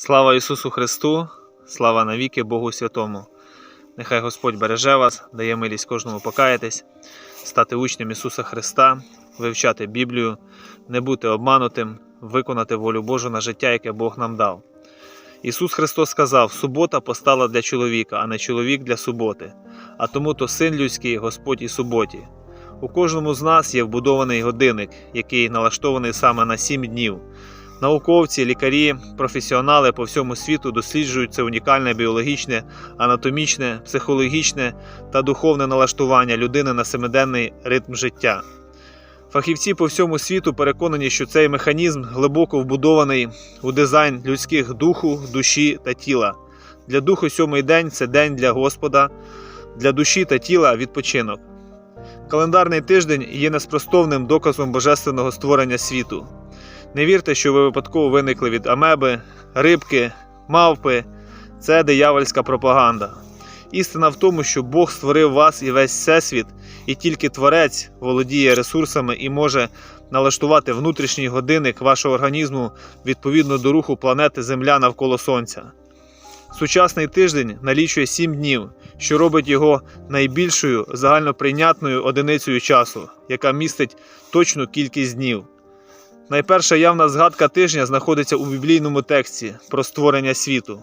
Слава Ісусу Христу, слава навіки Богу Святому. Нехай Господь береже вас, дає милість кожному покаятись, стати учнем Ісуса Христа, вивчати Біблію, не бути обманутим, виконати волю Божу на життя, яке Бог нам дав. Ісус Христос сказав: субота постала для чоловіка, а не чоловік для суботи. А тому то син людський, Господь і суботі. У кожному з нас є вбудований годинник, який налаштований саме на сім днів. Науковці, лікарі, професіонали по всьому світу досліджують це унікальне біологічне, анатомічне, психологічне та духовне налаштування людини на семиденний ритм життя. Фахівці по всьому світу переконані, що цей механізм глибоко вбудований у дизайн людських духу, душі та тіла. Для духу сьомий день це день для Господа, для душі та тіла відпочинок. Календарний тиждень є неспростовним доказом божественного створення світу. Не вірте, що ви випадково виникли від амеби, рибки, мавпи. Це диявольська пропаганда. Істина в тому, що Бог створив вас і весь всесвіт, і тільки Творець володіє ресурсами і може налаштувати внутрішній годинник вашого організму відповідно до руху планети Земля навколо Сонця. Сучасний тиждень налічує 7 днів, що робить його найбільшою загальноприйнятною одиницею часу, яка містить точну кількість днів. Найперша явна згадка тижня знаходиться у біблійному тексті про створення світу.